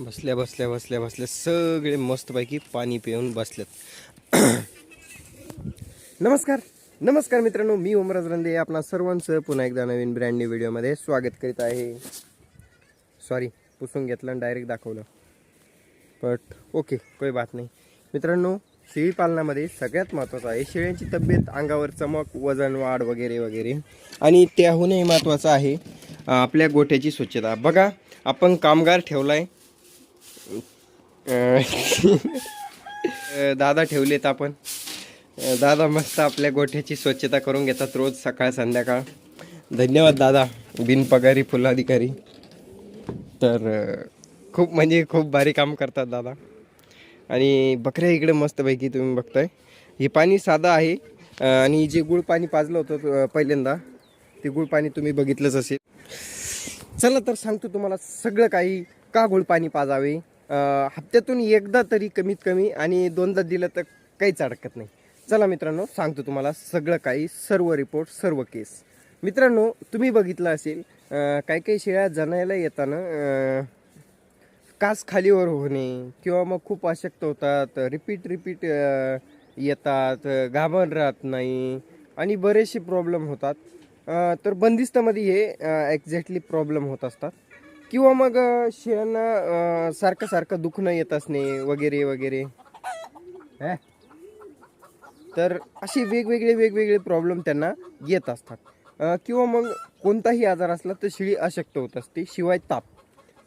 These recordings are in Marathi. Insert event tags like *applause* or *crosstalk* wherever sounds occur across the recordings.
बसल्या बसल्या बसल्या बसल्या सगळे मस्तपैकी पाणी पिऊन बसलेत. *clears throat* नमस्कार. नमस्कार मित्रांनो मी ओमराज रंदे आपणा सर्वांचं पुन्हा एकदा नवीन ब्रँड न्यू व्हिडिओमध्ये स्वागत करीत आहे. सॉरी पुसून घेतलं आणि डायरेक्ट दाखवलं. बट ओके काही बात नाही. मित्रांनो शेळी पालनामध्ये सगळ्यात महत्त्वाचं आहे शेळ्यांची तब्येत अंगावर चमक वजन वाढ वगैरे वगैरे. आणि त्याहूनही महत्त्वाचं आहे आपल्या गोठ्याची स्वच्छता. बघा आपण कामगार ठेवला आहे दादा ठेवलेत आपण. दादा मस्त आपल्या गोठ्याची स्वच्छता करून घेतात रोज सकाळ संध्याकाळ. धन्यवाद दादा बिनपगारी फुलाधिकारी. तर खूप म्हणजे खूप भारी काम करतात दादा. आणि बकऱ्या इकडे मस्तपैकी तुम्ही बघताय. हे पाणी साधं आहे आणि जे गुळ पाणी पाजलं होतं पहिल्यांदा ते गुळ पाणी तुम्ही बघितलंच असेल. चला तर सांगतो तुम्हाला सगळं काही का गुळ पाणी पाजावे? हप्त्यातून एकदा तरी कमीत कमी आणि दोनदा दिलं तर काहीच अडकत नाही. चला मित्रांनो सांगतो तुम्हाला सगळं काही सर्व रिपोर्ट सर्व केस मित्रांनो तुम्ही बघितलं असेल काही काही शेळ्या जनायला येताना कास खालीवर होणे किंवा मग खूप अशक्त होतात रिपीट रिपीट येतात घाबर राहत नाही आणि बरेचसे प्रॉब्लेम होतात. तर बंदिस्तामध्ये हे एक्झॅक्टली प्रॉब्लेम होत असतात. किंवा मग शेळ्यांना सारखं सारखं दुखणं येत असणे वगैरे वगैरे. तर असे वेगवेगळे वेगवेगळे प्रॉब्लेम त्यांना येत असतात. किंवा मग कोणताही आजार असला तर शिळी अशक्त होत असते शिवाय ताप.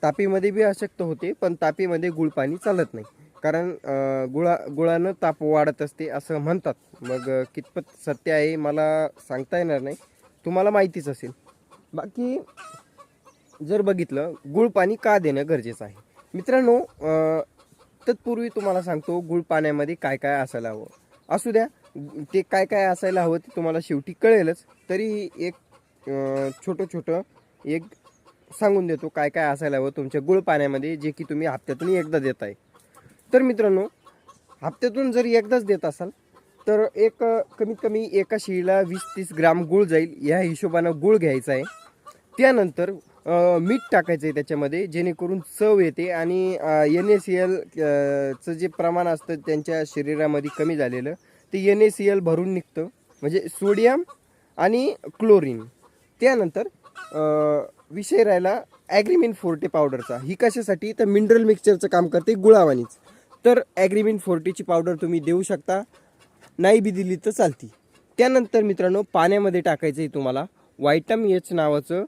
तापीमध्ये बी अशक्त होते पण तापीमध्ये गुळपाणी चालत नाही. कारण गुळा गुळानं ताप वाढत असते असं म्हणतात. मग कितपत सत्य आहे मला सांगता येणार नाही. तुम्हाला माहितीच असेल. बाकी जर बघितलं गुळ पाणी का देणं गरजेचं आहे? मित्रांनो तत्पूर्वी तुम्हाला सांगतो गुळ पाण्यामध्ये काय काय असायला हवं. असू द्या ते काय काय असायला हवं ते तुम्हाला शेवटी कळेलच. तरी एक छोटं छोटं एक सांगून देतो काय काय असायला हवं तुमच्या गुळ पाण्यामध्ये जे की तुम्ही हप्त्यातून एकदा देत आहे तर मित्रांनो हप्त्यातून जर एकदाच देत असाल तर एक कमीत कमी एका शिळीला वीस तीस ग्राम गुळ जाईल. या हिशोबानं गुळ घ्यायचा आहे. त्यानंतर मीठ टाकायचं आहे त्याच्यामध्ये जेणेकरून चव येते आणि एन ए सी एल चं जे प्रमाण असतं त्यांच्या शरीरामध्ये कमी झालेलं ते एन ए सी एल भरून निघतं. म्हणजे सोडियम आणि क्लोरीन. त्यानंतर विषय राहिला ॲग्रीमिन फोर्टी पावडरचा. ही कशासाठी? तर मिनरल मिक्सचरचं काम करते गुळावानीच. तर ॲग्रीमिन फोर्टीची पावडर तुम्ही देऊ शकता. नाही बी दिली तर चालती. त्यानंतर मित्रांनो पाण्यामध्ये टाकायचं आहे तुम्हाला. वायटम एच नावाचं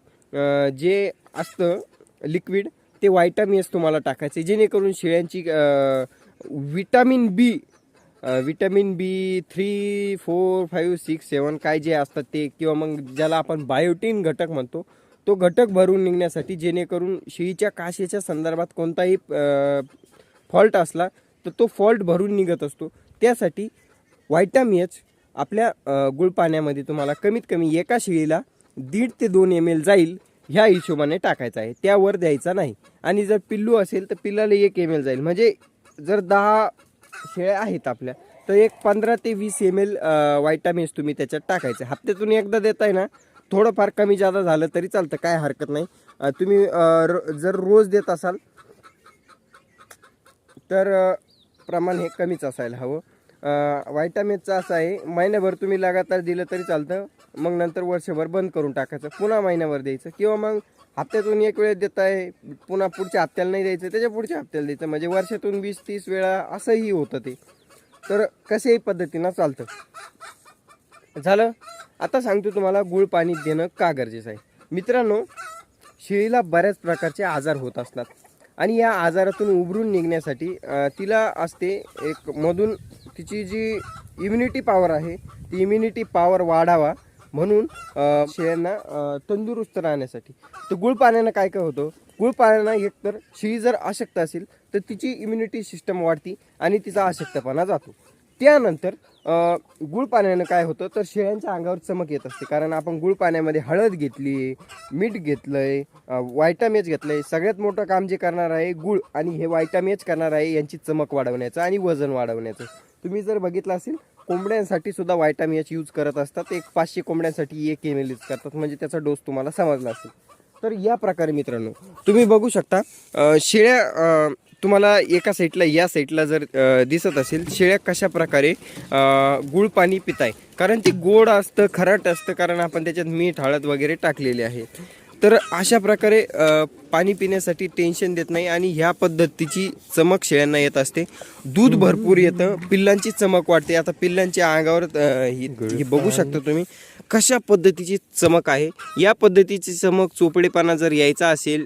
जे असतं लिक्विड ते व्हायटामिन्स तुम्हाला टाकायचे. जेणेकरून शेळ्यांची vitamin B vitamin B three four five six seven काय जे असतात ते किंवा मग ज्याला आपण बायोटीन घटक म्हणतो तो घटक भरून निघण्यासाठी जेणेकरून शेळीच्या काशेच्या संदर्भात कोणताही फॉल्ट असला तर तो फॉल्ट भरून निघत असतो. त्यासाठी व्हायटामिन आपल्या गुळपाण्यामध्ये तुम्हाला कमीत कमी एका शेळीला दीड ते दोन एम एल जाईल ह्या हिशोबाने टाकायचा आहे. त्यावर द्यायचा नाही. आणि जर पिल्लू असेल तर पिल्लाला एक एम एल जाईल. म्हणजे जर दहा शेळ्या आहेत आपल्या तर एक पंधरा ते वीस एम एल व्हायटामिन्स तुम्ही त्याच्यात टाकायचे. हप्त्यातून एकदा देताय ना थोडंफार कमी जादा झालं तरी चालतं काय हरकत नाही. तुम्ही जर रोज देत असाल तर प्रमाण हे कमीच असायला हवं. व्हायटामिन्सचं असं आहे महिन्याभर तुम्ही लगातार दिलं तरी चालतं. मग नंतर वर्षभर बंद करून टाकायचं. पुन्हा महिन्याभर द्यायचं. किंवा मग हप्त्यातून एक वेळ देत आहे पुन्हा पुढच्या हप्त्याला नाही द्यायचं त्याच्या पुढच्या हप्त्याला द्यायचं. म्हणजे वर्षातून वीस तीस वेळा असंही होतं ते. तर कशाही पद्धतीनं चालतं. झालं? आता सांगतो तुम्हाला गुळ पाणी देणं का गरजेचं आहे. मित्रांनो शेळीला बऱ्याच प्रकारचे आजार होत असतात. आणि या आजारातून उभरून निघण्यासाठी तिला असते एक मधून तिची जी इम्युनिटी पॉवर आहे ती इम्युनिटी पॉवर वाढावा. म्हणून शेळ्यांना तंदुरुस्त राहण्यासाठी. तर गुळ पाण्यानं काय काय होतं? गुळ पाण्यानं एकतर शेळी जर अशक्त असेल तर तिची इम्युनिटी सिस्टम वाढती आणि तिचा अशक्तपणा जातो. त्यानंतर गुळ पाण्यानं काय होतं? तर शेळ्यांच्या अंगावर चमक येत असते. कारण आपण गुळ पाण्यामध्ये हळद घेतली मीठ घेतलं घेतलंय वायटामेज आहे सगळ्यात मोठं काम जे करणार आहे गुळ आणि हे वायटामेज करणार आहे यांची चमक वाढवण्याचं आणि वजन वाढवण्याचं. तुम्ही जर बघितलं असेल कोंबड्यांसाठी सुद्धा व्हायटामिन यूज करत असतात. एक पाचशे कोंबड्यांसाठी एक एम एल यूज करतात. म्हणजे त्याचा डोस तुम्हाला समजला असेल. तर या प्रकारे मित्रांनो तुम्ही बघू शकता शेळ्या तुम्हाला एका साईडला या साईडला जर दिसत असेल शेळ्या कशा प्रकारे गुळ पाणी पिताय? कारण ते गोड असतं खराट असतं कारण आपण त्याच्यात मीठ हळद वगैरे टाकलेले आहे. तर अशा प्रकारे पाणी पिण्यासाठी टेन्शन देत नाही आणि ह्या पद्धतीची चमक शेळ्यांना येत असते. दूध भरपूर येतं पिल्लांची चमक वाढते. आता पिल्लांच्या अंगावर ही बघू शकता तुम्ही कशा पद्धतीची चमक आहे. या पद्धतीची चमक चोपडेपणा जर यायचा असेल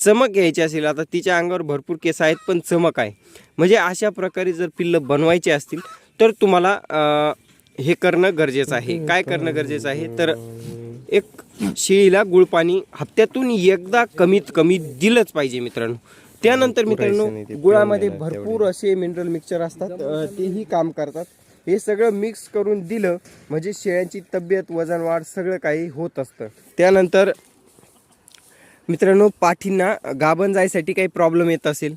चमक यायची असेल आता तिच्या अंगावर भरपूर केस आहेत पण चमक आहे. म्हणजे अशा प्रकारे जर पिल्लं बनवायचे असतील तर तुम्हाला हे करणं गरजेचं आहे. काय करणं गरजेचं आहे? तर एक शेळीला गुळपाणी हप्त्यातून एकदा कमीत कमी दिलंच पाहिजे मित्रांनो. त्यानंतर मित्रांनो गुळामध्ये भरपूर असे मिनरल मिक्सचर असतात. तेही काम करतात. हे सगळं मिक्स करून दिलं म्हणजे शेळ्यांची तब्येत वजन वाढ सगळं काही होत असतं. त्यानंतर मित्रांनो पाठींना गाभण जायसाठी काही प्रॉब्लेम येत असेल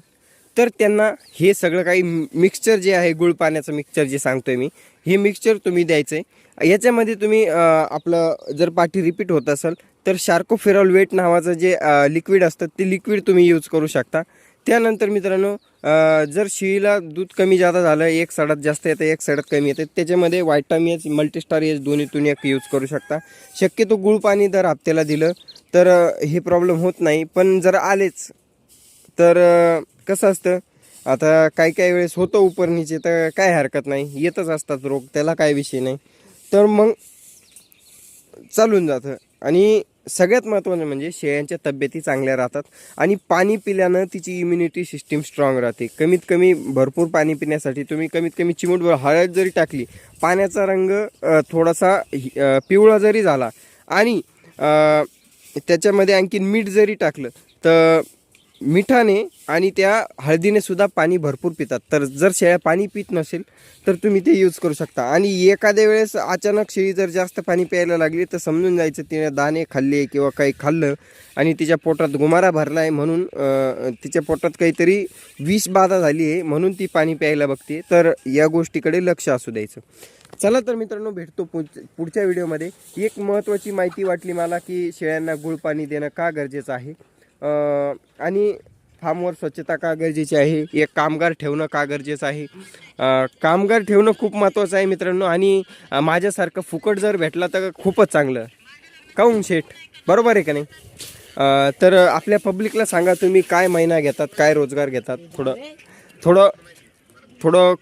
तर त्यांना हे सगळं काही मिक्सचर जे आहे गुळ पाण्याचं मिक्सचर जे सांगतोय मी हे मिक्सचर तुम्ही द्यायचं आहे याच्यामध्ये तुम्ही आपलं जर पाठी रिपीट होत असेल तर शार्कोफेरॉल वेट नावाचं जे लिक्विड असतं ते लिक्विड तुम्ही यूज करू शकता. त्यानंतर मित्रांनो जर शिळीला दूध कमी जादा झालं एक सडत जास्त येतं एक सडत कमी येतं त्याच्यामध्ये व्हायटामिन्स मल्टीस्टार एच दोन्हीतून एक यूज करू शकता. शक्यतो गुळ पाणी दर हप्त्याला दिलं तर हे प्रॉब्लेम होत नाही. पण जर आलेच तर कसं असतं आता काही काही वेळेस होतं उपरणीचे तर काय हरकत नाही. येतच असतात रोग त्याला काय विषय नाही. तर मग चालून जातं. आणि सगळ्यात महत्त्वाचं म्हणजे शेळ्यांच्या तब्येती चांगल्या राहतात. आणि पाणी पिल्यानं तिची इम्युनिटी सिस्टीम स्ट्रॉंग राहते. कमीत कमी भरपूर पाणी पिण्यासाठी तुम्ही कमीत कमी चिमूटभर हळद जरी टाकली पाण्याचा रंग थोडासा हि- पिवळा जरी झाला आणि त्याच्यामध्ये आणखीन मीठ जरी टाकलं तर मिठाने आणि त्या हळदीने सुद्धा पाणी भरपूर पितात. तर जर शेळ्या पाणी पित नसेल तर तुम्ही ते यूज करू शकता. आणि एखाद्या वेळेस अचानक शेळी जर जास्त पाणी प्यायला लागली तर समजून जायचं तिने दाणे खाल्ले किंवा काही खाल्लं आणि तिच्या पोटात गुमारा भरला आहे म्हणून तिच्या पोटात काहीतरी विष बाधा झाली आहे म्हणून ती पाणी प्यायला बघते. तर या गोष्टीकडे लक्ष असू द्यायचं. चला तर मित्रांनो भेटतो पुढच्या व्हिडिओमध्ये एक महत्त्वाची माहिती वाटली मला की शेळ्यांना गुळ पाणी देणं का गरजेचं आहे? आणि फार्मवर स्वच्छता का गरजेची आहे? एक कामगार ठेवणं का गरजेचं आहे? कामगार ठेवणं खूप महत्त्वाचं आहे मित्रांनो आणि माझ्यासारखं फुकट जर भेटला तर खूपच चांगलं. काऊन शेठ? बरोबर आहे का नाही? तर आपल्या पब्लिकला सांगा तुम्ही काय महिना घेतात काय रोजगार घेतात? थोडं थोडं थोडं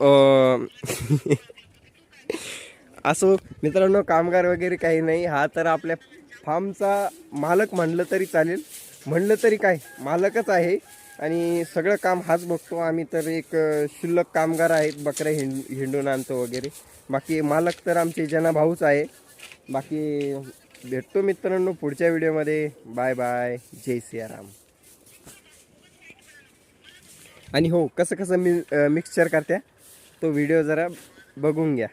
*laughs* असो मित्रांनो कामगार वगैरे काही नाही. हा तर आपल्या फार्मचा मालक म्हणलं तरी चालेल. म्हणलं तरी काय मालकच आहे. आणि सगळं काम हाच बघतो आम्ही तर एक शिल्लक शुल्लक कामगार आहेत बकऱ्या हिंड हिंडून आणतो वगैरे. बाकी मालक तर आमचे जना भाऊच आहे. बाकी भेटतो मित्रांनो पुढच्या व्हिडिओमध्ये. Bye bye. जय सियाराम. आणि हो कसं कसं मी मिक्सचर करत्या तो व्हिडिओ जरा बघून घ्या.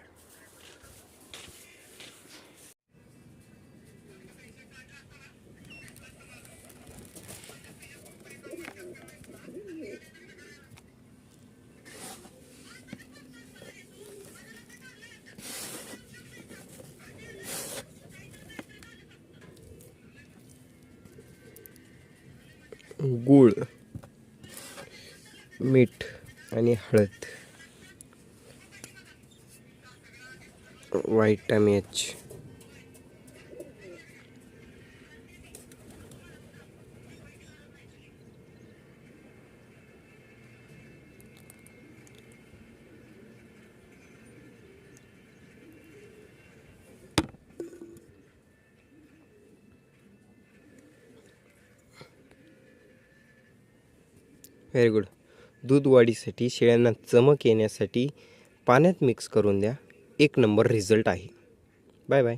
गूळ मीठ आणि हळद. व्हाईट एच व्हेरी गुड दूध वाढीसाठी शेळ्यांना चमक येण्यासाठी पाण्यात मिक्स करून द्या. एक नंबर रिझल्ट आहे. Bye bye